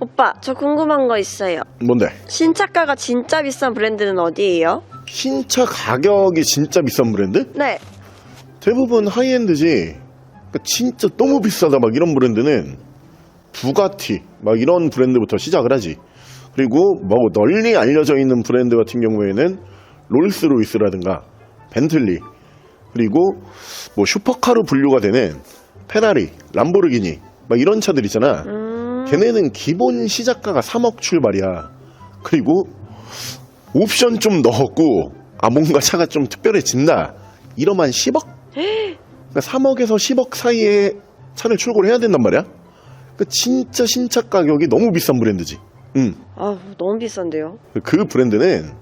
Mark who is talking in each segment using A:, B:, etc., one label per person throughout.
A: 오빠, 저 궁금한 거 있어요.
B: 뭔데?
A: 신차가가 진짜 비싼 브랜드는 어디예요?
B: 신차 가격이 진짜 비싼 브랜드?
A: 네.
B: 대부분 하이엔드지. 그러니까 진짜 너무 비싸다 막 이런 브랜드는 부가티 막 이런 브랜드부터 시작을 하지. 그리고 뭐 널리 알려져 있는 브랜드 같은 경우에는 롤스로이스라든가 벤틀리 그리고 뭐 슈퍼카로 분류가 되는 페라리, 람보르기니 막 이런 차들 있잖아.
A: 음,
B: 걔네는 기본 시작가가 3억 출발이야. 그리고 옵션 좀 넣었고 아 뭔가 차가 좀 특별해진다. 이러면 10억? 그러니까 3억에서 10억 사이에 차를 출고를 해야 된단 말이야. 그 진짜 신차 가격이 너무 비싼 브랜드지. 응.
A: 아, 너무 비싼데요.
B: 그 브랜드는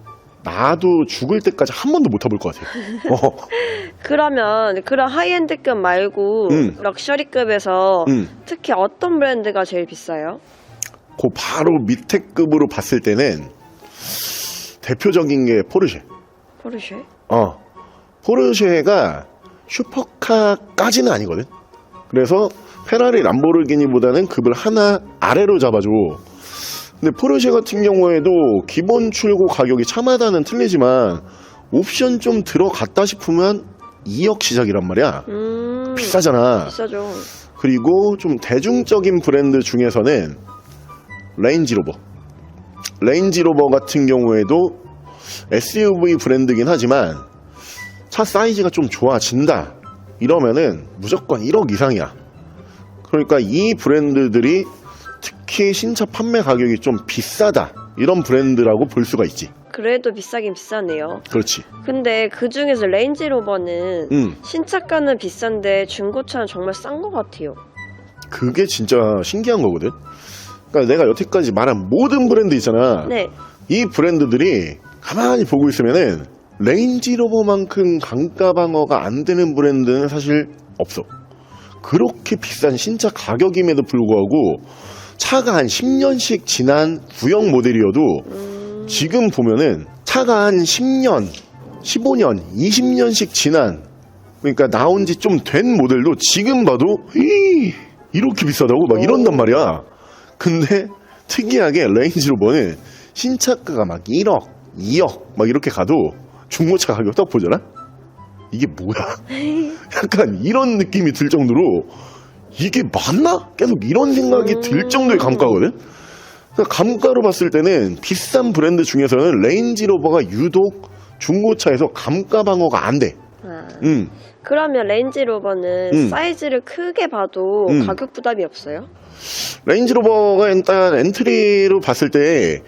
B: 나도 죽을 때까지 한 번도 못 타볼 것 같아. 어.
A: 그러면 그런 하이엔드급 말고
B: 음.
A: 럭셔리급에서
B: 응.
A: 특히 어떤 브랜드가 제일 비싸요?
B: 그 바로 밑에 급으로 봤을 때는 대표적인 게 포르쉐.
A: 포르쉐?
B: 어. 포르쉐가 슈퍼카까지는 아니거든. 그래서 페라리 람보르기니보다는 급을 하나 아래로 잡아줘. 근데 포르쉐 같은 경우에도 기본 출고 가격이 차마다는 틀리지만 옵션 좀 들어갔다 싶으면 2억 시작이란 말이야.
A: 음,
B: 비싸잖아.
A: 비싸죠.
B: 그리고 좀 대중적인 브랜드 중에서는 레인지로버. 레인지로버 같은 경우에도 SUV 브랜드긴 하지만 차 사이즈가 좀 좋아진다. 이러면은 무조건 1억 이상이야. 그러니까 이 브랜드들이 특히 신차 판매 가격이 좀 비싸다. 이런 브랜드라고 볼 수가 있지.
A: 그래도 비싸긴 비싸네요.
B: 그렇지.
A: 근데 그 중에서 레인지로버는
B: 음,
A: 신차가는 비싼데 중고차는 정말 싼 것 같아요.
B: 그게 진짜 신기한 거거든. 그러니까 내가 여태까지 말한 모든 브랜드 있잖아.
A: 네.
B: 이 브랜드들이 가만히 보고 있으면은 레인지로버만큼 강가 방어가 안 되는 브랜드는 사실 없어. 그렇게 비싼 신차 가격임에도 불구하고 차가 한 10년씩 지난 구형 모델이어도
A: 음,
B: 지금 보면은 차가 한 10년, 15년, 20년씩 지난 그러니까 나온 지 좀 된 모델도 지금 봐도 이 이렇게 비싸다고 막 이런단 말이야. 근데 특이하게 레인지로버는 신차가가 막 1억, 2억 막 이렇게 가도 중고차 가격 딱 보잖아. 이게 뭐야? 약간 이런 느낌이 들 정도로 이게 맞나? 계속 이런 생각이 들 정도의 감가거든. 그러니까 감가로 봤을 때는 비싼 브랜드 중에서는 레인지로버가 유독 중고차에서 감가 방어가 안 돼.
A: 아,
B: 음.
A: 그러면 레인지로버는
B: 음.
A: 사이즈를 크게 봐도
B: 음.
A: 가격 부담이 없어요?
B: 레인지로버가 일단 엔트리로 봤을 때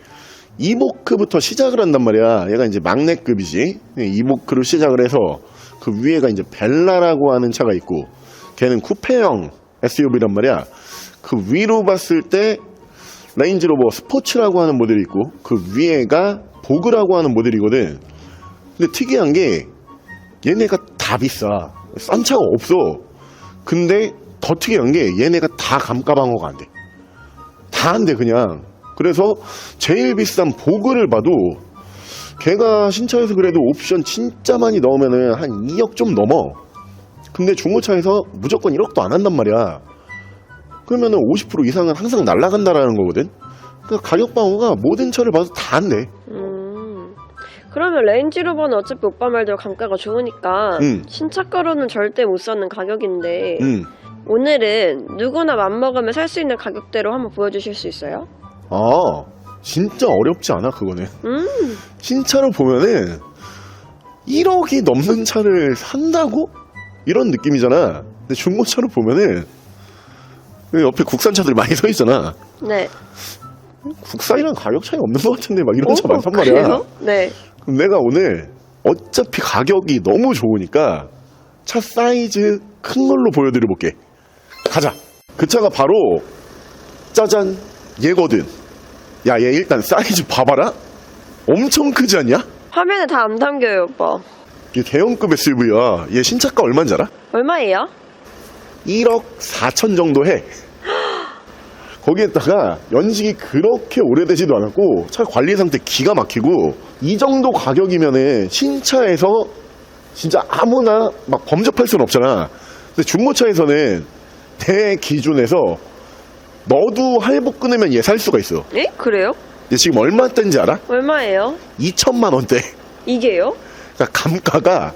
B: 이보크부터 시작을 한단 말이야. 얘가 이제 막내급이지. 이보크로 시작을 해서 그 위에가 이제 벨라라고 하는 차가 있고 걔는 쿠페형 SUV란 말이야. 그 위로 봤을 때 레인지로버 스포츠라고 하는 모델이 있고 그 위에가 보그라고 하는 모델이거든. 근데 특이한 게 얘네가 다 비싸. 싼 차가 없어. 근데 더 특이한 게 얘네가 다 감가 방어가 안 돼. 다 안 돼, 그냥. 그래서 제일 비싼 보그를 봐도 걔가 신차에서 그래도 옵션 진짜 많이 넣으면은 한 2억 좀 넘어. 근데 중고차에서 무조건 1억도 안 한단 말이야. 그러면은 50% 이상은 항상 날라간다라는 거거든. 그러니까 가격 방어가 모든 차를 봐도 다안 돼.
A: 음. 그러면 레인지로버는 어차피 오빠 말대로 감가가 좋으니까
B: 음.
A: 신차가로는 절대 못 사는 가격인데
B: 음.
A: 오늘은 누구나 맘먹으면 살 수 있는 가격대로 한번 보여주실 수 있어요?
B: 아, 진짜 어렵지 않아, 그거는.
A: 음.
B: 신차로 보면은 1억이 넘는 차를 산다고? 이런 느낌이잖아. 근데 중고차로 보면은 그 옆에 국산차들이 많이 서 있잖아.
A: 네.
B: 국산이랑 가격 차이 없는 것 같은데 막 이런 차
A: 오,
B: 많단 말이야.
A: 그래요? 네.
B: 그럼 내가 오늘 어차피 가격이 너무 좋으니까 차 사이즈 큰 걸로 보여드려 볼게. 가자. 그 차가 바로 짜잔 얘거든. 야 얘 일단 사이즈 봐봐라. 엄청 크지 않냐?
A: 화면에 다 안 담겨요, 오빠.
B: 이게 대형급 SUV야. 얘 신차가 얼마인지 알아?
A: 얼마예요?
B: 1억 4천 정도 해. 거기에다가 연식이 그렇게 오래되지도 않았고 차 관리 상태 기가 막히고 이 정도 가격이면은 신차에서 진짜 아무나 막 범접할 수는 없잖아. 근데 중고차에서는 내 기준에서 너도 할부 끊으면 얘 살 수가 있어.
A: 에? 그래요?
B: 얘 지금 얼마 대인지 알아?
A: 얼마예요?
B: 2천만 원대.
A: 이게요?
B: 그러니까 감가가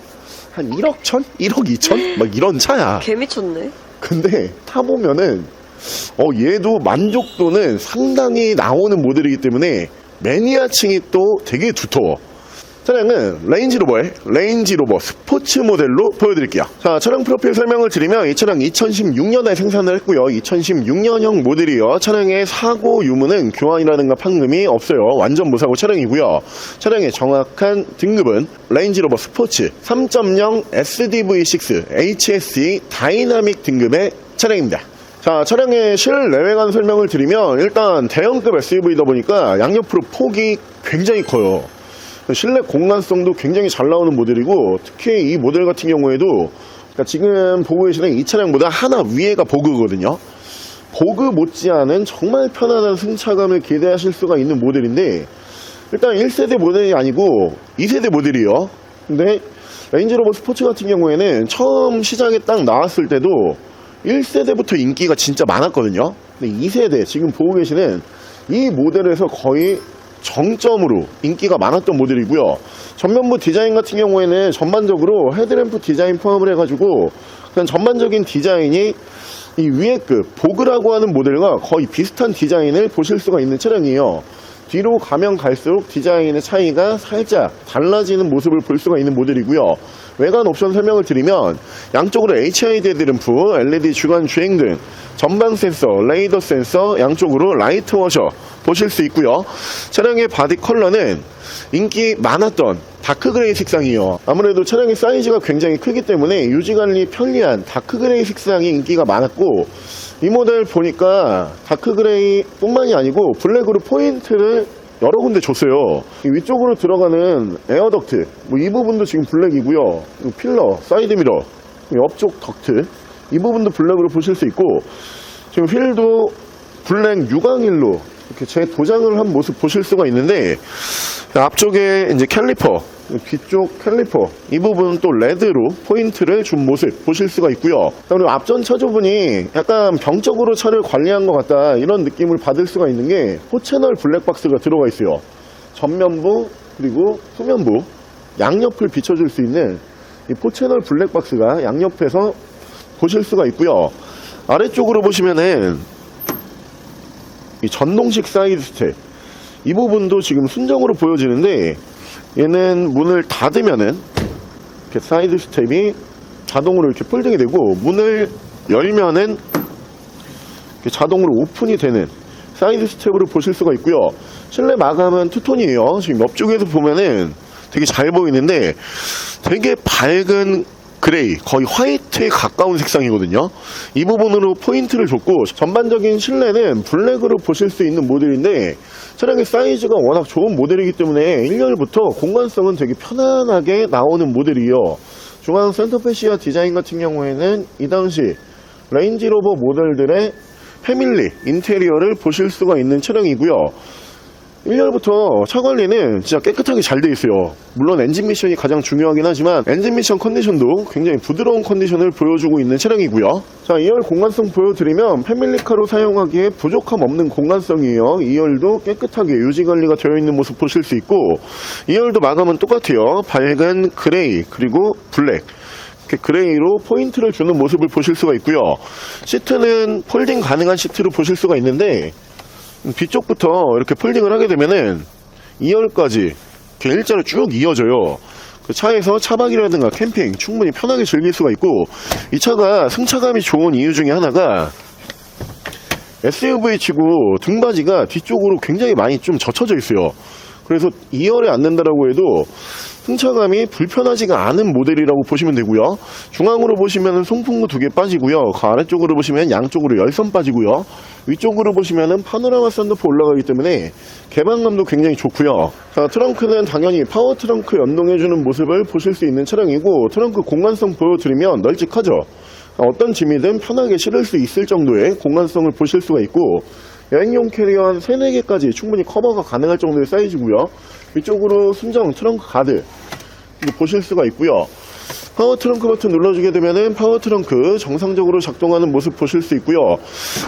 B: 한 1억 천? 1억 2천? 막 이런 차야.
A: 개 미쳤네.
B: 근데 타보면은 어 얘도 만족도는 상당히 나오는 모델이기 때문에 매니아층이 또 되게 두터워. 차량은 레인지 로버의 레인지 로버 스포츠 모델로 보여드릴게요. 자, 차량 프로필 설명을 드리면 이 차량 2016년에 생산을 했고요. 2016년형 모델이요. 차량의 사고 유무는 교환이라든가 판금이 없어요. 완전 무사고 차량이고요. 차량의 정확한 등급은 레인지 로버 스포츠 3.0 SDV6 HSE 다이나믹 등급의 차량입니다. 자, 차량의 실내외관 설명을 드리면 일단 대형급 SUV다 보니까 양옆으로 폭이 굉장히 커요. 실내 공간성도 굉장히 잘 나오는 모델이고 특히 이 모델 같은 경우에도 그러니까 지금 보고 계시는 이 차량보다 하나 위에가 보그거든요. 보그 못지않은 정말 편안한 승차감을 기대하실 수가 있는 모델인데 일단 1세대 모델이 아니고 2세대 모델이요. 근데 레인지로버 스포츠 같은 경우에는 처음 시장에 딱 나왔을 때도 1세대부터 인기가 진짜 많았거든요. 근데 2세대 지금 보고 계시는 이 모델에서 거의 정점으로 인기가 많았던 모델이고요. 전면부 디자인 같은 경우에는 전반적으로 헤드램프 디자인 포함을 해가지고 그냥 전반적인 디자인이 이 위에 급 보그라고 하는 모델과 거의 비슷한 디자인을 보실 수가 있는 차량이에요. 뒤로 가면 갈수록 디자인의 차이가 살짝 달라지는 모습을 볼 수가 있는 모델이고요. 외관 옵션 설명을 드리면 양쪽으로 HID 헤드램프, LED 주간 주행 등, 전방 센서, 레이더 센서, 양쪽으로 라이트 워셔 보실 수 있고요. 차량의 바디 컬러는 인기 많았던 다크 그레이 색상이요. 아무래도 차량의 사이즈가 굉장히 크기 때문에 유지 관리 편리한 다크 그레이 색상이 인기가 많았고 이 모델 보니까 다크 그레이 뿐만이 아니고 블랙으로 포인트를 여러 군데 줬어요. 이 위쪽으로 들어가는 에어덕트, 뭐 이 부분도 지금 블랙이고요. 이 필러, 사이드 미러, 이 옆쪽 덕트, 이 부분도 블랙으로 보실 수 있고, 지금 휠도 블랙 유광일로 이렇게 제 도장을 한 모습 보실 수가 있는데, 앞쪽에 이제 캘리퍼, 뒤쪽 캘리퍼, 이 부분은 또 레드로 포인트를 준 모습 보실 수가 있고요. 그리고 앞전 차주분이 약간 병적으로 차를 관리한 것 같다, 이런 느낌을 받을 수가 있는 게, 포채널 블랙박스가 들어가 있어요. 전면부, 그리고 후면부, 양옆을 비춰줄 수 있는 이 포채널 블랙박스가 양옆에서 보실 수가 있고요. 아래쪽으로 보시면은 이 전동식 사이드 스텝 이 부분도 지금 순정으로 보여지는데 얘는 문을 닫으면은 이렇게 사이드 스텝이 자동으로 이렇게 폴딩이 되고 문을 열면은 자동으로 오픈이 되는 사이드 스텝으로 보실 수가 있고요. 실내 마감은 투톤이에요. 지금 옆쪽에서 보면은 되게 잘 보이는데 되게 밝은 그레이, 거의 화이트에 가까운 색상이거든요. 이 부분으로 포인트를 줬고 전반적인 실내는 블랙으로 보실 수 있는 모델인데 차량의 사이즈가 워낙 좋은 모델이기 때문에 1열부터 공간성은 되게 편안하게 나오는 모델이에요. 중앙 센터페시아 디자인 같은 경우에는 이 당시 레인지로버 모델들의 패밀리 인테리어를 보실 수가 있는 차량이고요. 1열부터 차 관리는 진짜 깨끗하게 잘 돼 있어요. 물론 엔진 미션이 가장 중요하긴 하지만 엔진 미션 컨디션도 굉장히 부드러운 컨디션을 보여주고 있는 차량이고요. 자, 2열 공간성 보여드리면 패밀리카로 사용하기에 부족함 없는 공간성이에요. 2열도 깨끗하게 유지 관리가 되어 있는 모습 보실 수 있고 2열도 마감은 똑같아요. 밝은 그레이 그리고 블랙 이렇게 그레이로 포인트를 주는 모습을 보실 수가 있고요. 시트는 폴딩 가능한 시트로 보실 수가 있는데 뒤쪽부터 이렇게 폴딩을 하게 되면은 2열까지 이렇게 일자로 쭉 이어져요. 그 차에서 차박이라든가 캠핑 충분히 편하게 즐길 수가 있고 이 차가 승차감이 좋은 이유 중에 하나가 SUV 치고 등받이가 뒤쪽으로 굉장히 많이 좀 젖혀져 있어요. 그래서 2열에 앉는다라고 해도 승차감이 불편하지가 않은 모델이라고 보시면 되고요. 중앙으로 보시면 송풍구 두 개 빠지고요. 그 아래쪽으로 보시면 양쪽으로 열선 빠지고요. 위쪽으로 보시면은 파노라마 썬루프 올라가기 때문에 개방감도 굉장히 좋고요. 자, 트렁크는 당연히 파워 트렁크 연동해주는 모습을 보실 수 있는 차량이고 트렁크 공간성 보여드리면 널찍하죠. 어떤 짐이든 편하게 실을 수 있을 정도의 공간성을 보실 수가 있고 여행용 캐리어 한 3, 4개까지 충분히 커버가 가능할 정도의 사이즈고요. 위쪽으로 순정 트렁크 가드 보실 수가 있고요. 파워 트렁크 버튼 눌러주게 되면은 파워 트렁크 정상적으로 작동하는 모습 보실 수 있고요.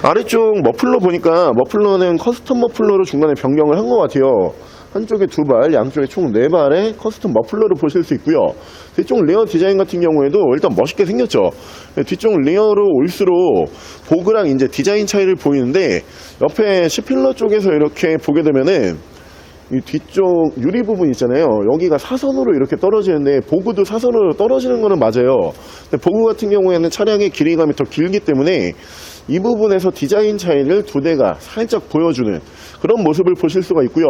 B: 아래쪽 머플러 보니까 머플러는 커스텀 머플러로 중간에 변경을 한 것 같아요. 한쪽에 두 발, 양쪽에 총 네 발의 커스텀 머플러를 보실 수 있고요. 뒤쪽 리어 디자인 같은 경우에도 일단 멋있게 생겼죠. 네, 뒤쪽 리어로 올수록 보그랑 이제 디자인 차이를 보이는데 옆에 시필러 쪽에서 이렇게 보게 되면은 이 뒤쪽 유리 부분 있잖아요. 여기가 사선으로 이렇게 떨어지는데 보그도 사선으로 떨어지는 거는 맞아요. 근데 보그 같은 경우에는 차량의 길이감이 더 길기 때문에 이 부분에서 디자인 차이를 두 대가 살짝 보여주는 그런 모습을 보실 수가 있고요.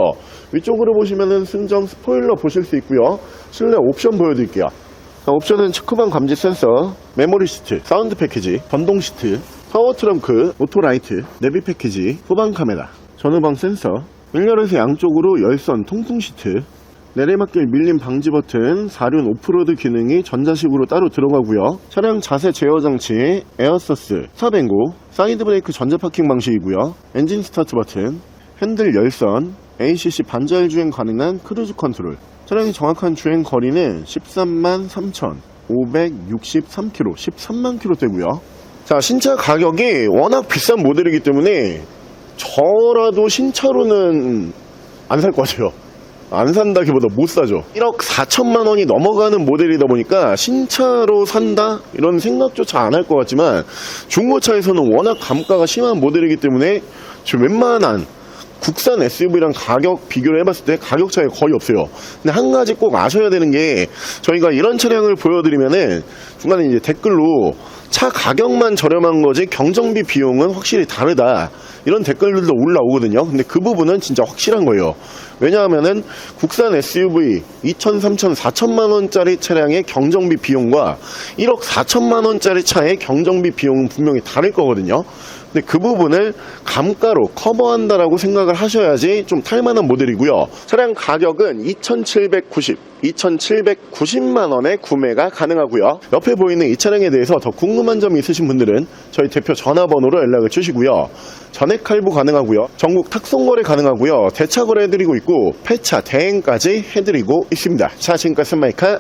B: 위쪽으로 보시면은 순정 스포일러 보실 수 있고요. 실내 옵션 보여드릴게요. 자, 옵션은 측후방 감지 센서, 메모리 시트, 사운드 패키지, 전동 시트, 파워 트렁크, 오토 라이트, 내비 패키지, 후방 카메라, 전후방 센서, 1열에서 양쪽으로 열선 통풍 시트, 내리막길 밀림 방지 버튼, 4륜 오프로드 기능이 전자식으로 따로 들어가고요. 차량 자세 제어 장치, 에어서스, 스탑앤고, 사이드 브레이크 전자 파킹 방식이고요. 엔진 스타트 버튼, 핸들 열선, ACC 반자율 주행 가능한 크루즈 컨트롤. 차량의 정확한 주행 거리는 13만 3,563km, 13만 km대고요. 자, 신차 가격이 워낙 비싼 모델이기 때문에 저라도 신차로는 안 살 것 같아요. 안 산다기보다 못 사죠. 1억 4천만 원이 넘어가는 모델이다 보니까 신차로 산다? 이런 생각조차 안 할 것 같지만 중고차에서는 워낙 감가가 심한 모델이기 때문에 지금 웬만한 국산 SUV랑 가격 비교를 해봤을 때 가격 차이가 거의 없어요. 근데 한 가지 꼭 아셔야 되는 게 저희가 이런 차량을 보여드리면은 중간에 이제 댓글로 차 가격만 저렴한 거지 경정비 비용은 확실히 다르다. 이런 댓글들도 올라오거든요. 근데 그 부분은 진짜 확실한 거예요. 왜냐하면은 국산 SUV 2천, 3천, 4천만 원짜리 차량의 경정비 비용과 1억 4천만 원짜리 차의 경정비 비용은 분명히 다를 거거든요. 근데 그 부분을 감가로 커버한다라고 생각을 하셔야지 좀 탈만한 모델이고요. 차량 가격은 2,790, 2,790만 원에 구매가 가능하고요. 옆에 보이는 이 차량에 대해서 더 궁금한 점이 있으신 분들은 저희 대표 전화번호로 연락을 주시고요. 전액 할부 가능하고요. 전국 탁송거래 가능하고요. 대차 거래 해드리고 있고 폐차 대행까지 해드리고 있습니다. 자 지금까지 스마이카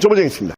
B: 조보정이었습니다.